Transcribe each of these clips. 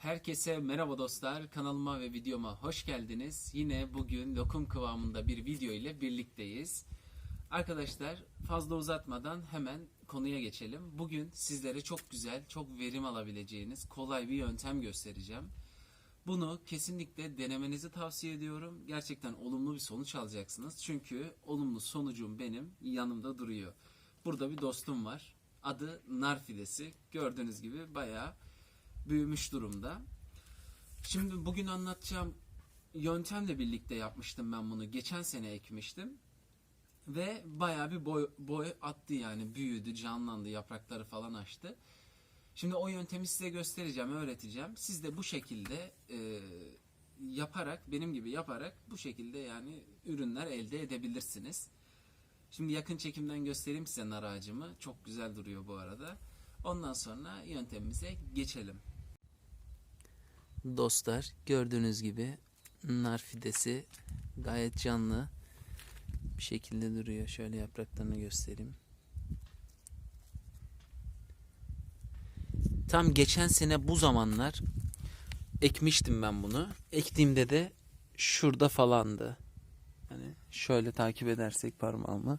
Herkese merhaba dostlar. Kanalıma ve videoma hoş geldiniz. Yine bugün lokum kıvamında bir video ile birlikteyiz. Arkadaşlar fazla uzatmadan hemen konuya geçelim. Bugün sizlere çok güzel, çok verim alabileceğiniz kolay bir yöntem göstereceğim. Bunu kesinlikle denemenizi tavsiye ediyorum. Gerçekten olumlu bir sonuç alacaksınız. Çünkü olumlu sonucum benim yanımda duruyor. Burada bir dostum var. Adı nar fidesi. Gördüğünüz gibi bayağı büyümüş durumda. Şimdi bugün anlatacağım yöntemle birlikte yapmıştım ben bunu. Geçen sene ekmiştim. Ve bayağı bir boy, boy attı yani büyüdü, canlandı, yaprakları falan açtı. Şimdi o yöntemi size göstereceğim, öğreteceğim. Siz de bu şekilde e, yaparak, benim gibi yaparak bu şekilde yani ürünler elde edebilirsiniz. Şimdi yakın çekimden göstereyim size nar ağacımı. Çok güzel duruyor bu arada. Ondan sonra yöntemimize geçelim. Dostlar gördüğünüz gibi nar fidesi gayet canlı bir şekilde duruyor. Şöyle yapraklarını göstereyim. Tam geçen sene bu zamanlar ekmiştim ben bunu. Ektiğimde de şurada falandı. Hani şöyle takip edersek parmağımı.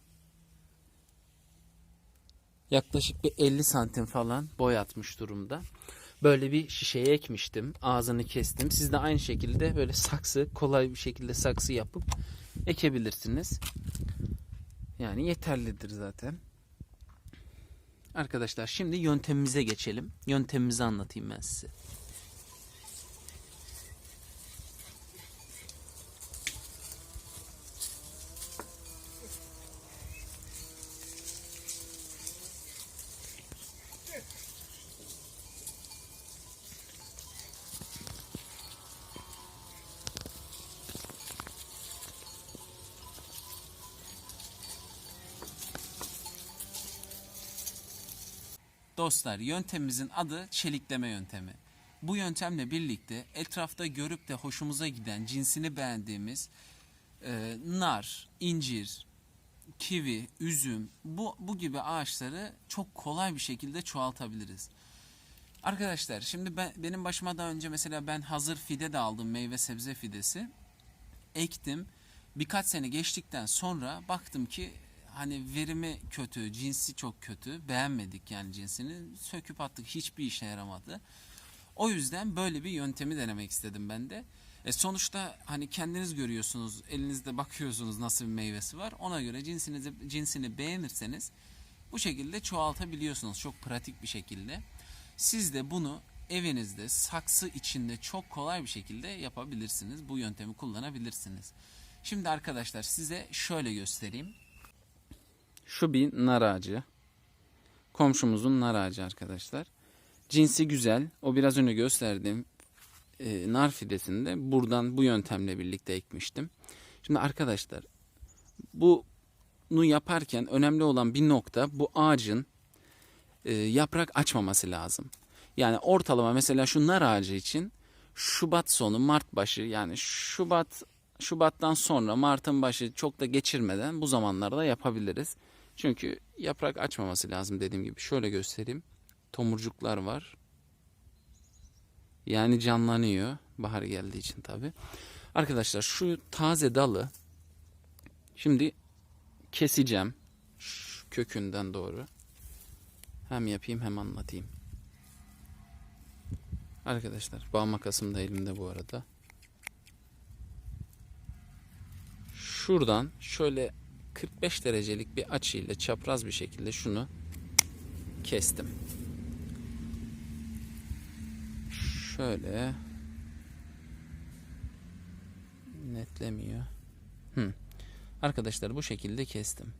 Yaklaşık bir 50 santim falan boy atmış durumda. Böyle bir şişeye ekmiştim. Ağzını kestim. Siz de aynı şekilde böyle saksı, kolay bir şekilde saksı yapıp ekebilirsiniz. Yani yeterlidir zaten. Arkadaşlar şimdi yöntemimize geçelim. Yöntemimizi anlatayım ben size. Dostlar yöntemimizin adı çelikleme yöntemi. Bu yöntemle birlikte etrafta görüp de hoşumuza giden cinsini beğendiğimiz e, nar, incir, kivi, üzüm bu, bu gibi ağaçları çok kolay bir şekilde çoğaltabiliriz. Arkadaşlar şimdi ben, benim başıma daha önce mesela ben hazır fide de aldım meyve sebze fidesi. Ektim. Birkaç sene geçtikten sonra baktım ki hani verimi kötü, cinsi çok kötü. Beğenmedik yani cinsini. Söküp attık. Hiçbir işe yaramadı. O yüzden böyle bir yöntemi denemek istedim ben de. E sonuçta hani kendiniz görüyorsunuz, elinizde bakıyorsunuz nasıl bir meyvesi var. Ona göre cinsinizi, cinsini beğenirseniz bu şekilde çoğaltabiliyorsunuz çok pratik bir şekilde. Siz de bunu evinizde saksı içinde çok kolay bir şekilde yapabilirsiniz. Bu yöntemi kullanabilirsiniz. Şimdi arkadaşlar size şöyle göstereyim. Şu bir nar ağacı. Komşumuzun nar ağacı arkadaşlar. Cinsi güzel. O biraz önce gösterdiğim e, nar fidesini de buradan bu yöntemle birlikte ekmiştim. Şimdi arkadaşlar bunu yaparken önemli olan bir nokta bu ağacın e, yaprak açmaması lazım. Yani ortalama mesela şu nar ağacı için Şubat sonu Mart başı yani Şubat Şubat'tan sonra Mart'ın başı çok da geçirmeden bu zamanlarda yapabiliriz. Çünkü yaprak açmaması lazım dediğim gibi. Şöyle göstereyim. Tomurcuklar var. Yani canlanıyor. Bahar geldiği için tabi. Arkadaşlar şu taze dalı şimdi keseceğim. Şu kökünden doğru. Hem yapayım hem anlatayım. Arkadaşlar bağ makasım da elimde bu arada. Şuradan şöyle 45 derecelik bir açıyla çapraz bir şekilde şunu kestim. Şöyle netlemiyor. Hı. Arkadaşlar bu şekilde kestim.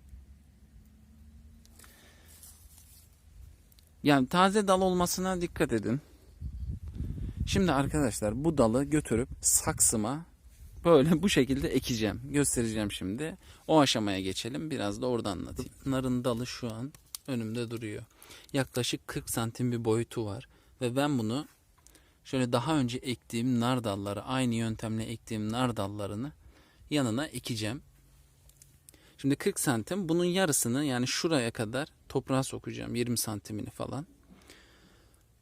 Yani taze dal olmasına dikkat edin. Şimdi arkadaşlar bu dalı götürüp saksıma böyle bu şekilde ekeceğim. Göstereceğim şimdi. O aşamaya geçelim. Biraz da orada anlatayım. Narın dalı şu an önümde duruyor. Yaklaşık 40 santim bir boyutu var. Ve ben bunu şöyle daha önce ektiğim nar dalları aynı yöntemle ektiğim nar dallarını yanına ekeceğim. Şimdi 40 santim bunun yarısını yani şuraya kadar toprağa sokacağım 20 santimini falan.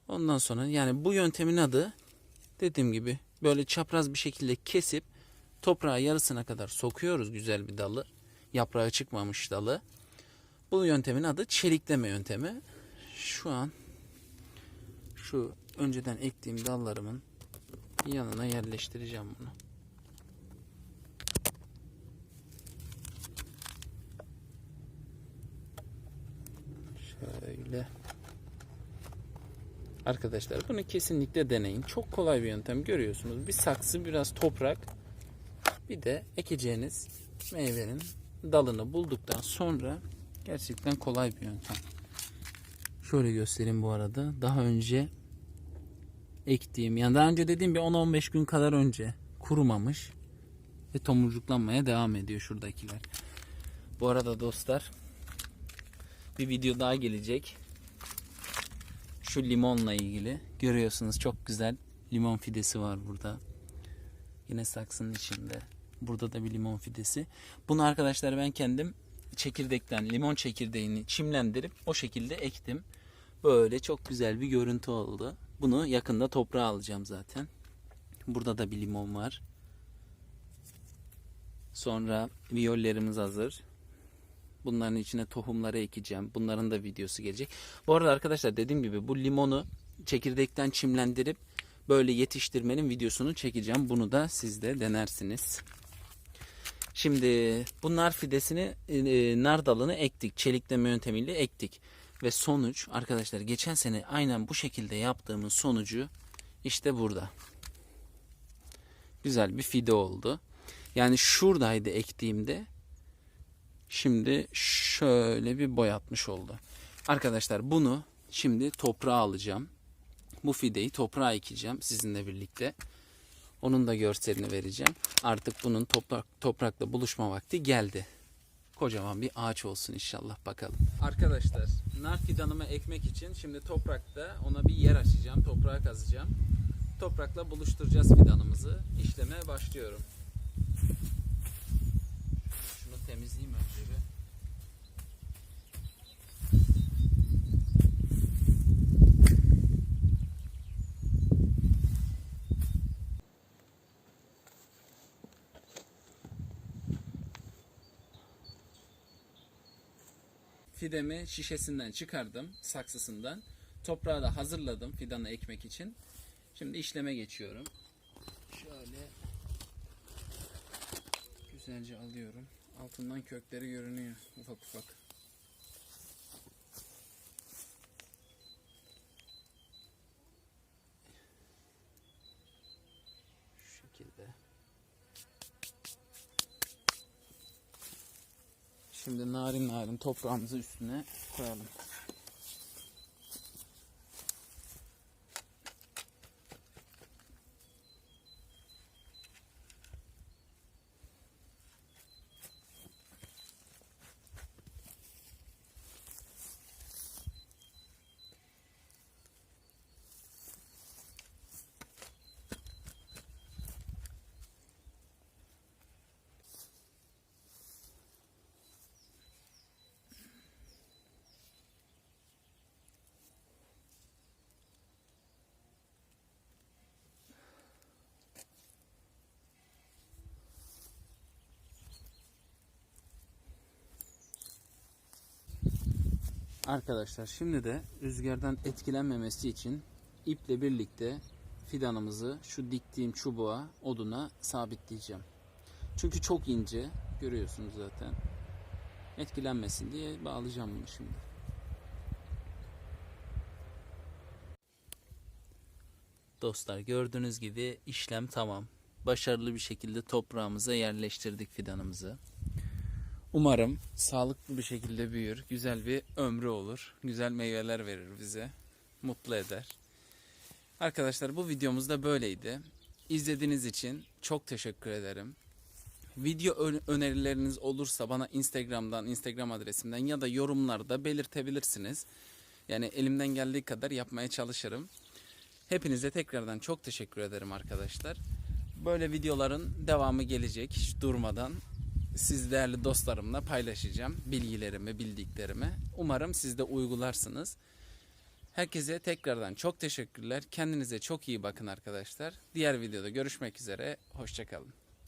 Ondan sonra yani bu yöntemin adı dediğim gibi böyle çapraz bir şekilde kesip toprağa yarısına kadar sokuyoruz güzel bir dalı. Yaprağı çıkmamış dalı. Bu yöntemin adı çelikleme yöntemi. Şu an şu önceden ektiğim dallarımın yanına yerleştireceğim bunu. Şöyle. Arkadaşlar bunu kesinlikle deneyin. Çok kolay bir yöntem görüyorsunuz. Bir saksı, biraz toprak, bir de ekeceğiniz meyvenin dalını bulduktan sonra gerçekten kolay bir yöntem. Şöyle göstereyim bu arada. Daha önce ektiğim yani daha önce dediğim bir 10-15 gün kadar önce kurumamış ve tomurcuklanmaya devam ediyor şuradakiler. Bu arada dostlar bir video daha gelecek. Şu limonla ilgili. Görüyorsunuz çok güzel limon fidesi var burada. Yine saksının içinde. Burada da bir limon fidesi. Bunu arkadaşlar ben kendim çekirdekten limon çekirdeğini çimlendirip o şekilde ektim. Böyle çok güzel bir görüntü oldu. Bunu yakında toprağa alacağım zaten. Burada da bir limon var. Sonra viyollerimiz hazır. Bunların içine tohumları ekeceğim. Bunların da videosu gelecek. Bu arada arkadaşlar dediğim gibi bu limonu çekirdekten çimlendirip böyle yetiştirmenin videosunu çekeceğim. Bunu da siz de denersiniz. Şimdi bu nar fidesini, e, nar dalını ektik. Çelikleme yöntemiyle ektik. Ve sonuç arkadaşlar geçen sene aynen bu şekilde yaptığımız sonucu işte burada. Güzel bir fide oldu. Yani şuradaydı ektiğimde Şimdi şöyle bir boyatmış oldu. Arkadaşlar bunu şimdi toprağa alacağım. Bu fideyi toprağa ekeceğim sizinle birlikte. Onun da görselini vereceğim. Artık bunun toprak, toprakla buluşma vakti geldi. Kocaman bir ağaç olsun inşallah bakalım. Arkadaşlar nar fidanımı ekmek için şimdi toprakta ona bir yer açacağım. Toprağa kazacağım. Toprakla buluşturacağız fidanımızı. İşlemeye başlıyorum. Şunu temizleyeyim önce bir. Fidemi şişesinden çıkardım, saksısından. Toprağı da hazırladım fidanı ekmek için. Şimdi işleme geçiyorum. Şöyle güzelce alıyorum. Altından kökleri görünüyor ufak ufak. Şimdi narin narin toprağımızı üstüne koyalım. Arkadaşlar şimdi de rüzgardan etkilenmemesi için iple birlikte fidanımızı şu diktiğim çubuğa oduna sabitleyeceğim. Çünkü çok ince görüyorsunuz zaten. Etkilenmesin diye bağlayacağım bunu şimdi. Dostlar gördüğünüz gibi işlem tamam. Başarılı bir şekilde toprağımıza yerleştirdik fidanımızı. Umarım sağlıklı bir şekilde büyür, güzel bir ömrü olur, güzel meyveler verir bize, mutlu eder. Arkadaşlar bu videomuz da böyleydi. İzlediğiniz için çok teşekkür ederim. Video önerileriniz olursa bana Instagram'dan, Instagram adresimden ya da yorumlarda belirtebilirsiniz. Yani elimden geldiği kadar yapmaya çalışırım. Hepinize tekrardan çok teşekkür ederim arkadaşlar. Böyle videoların devamı gelecek hiç durmadan siz değerli dostlarımla paylaşacağım bilgilerimi, bildiklerimi. Umarım siz de uygularsınız. Herkese tekrardan çok teşekkürler. Kendinize çok iyi bakın arkadaşlar. Diğer videoda görüşmek üzere. Hoşçakalın.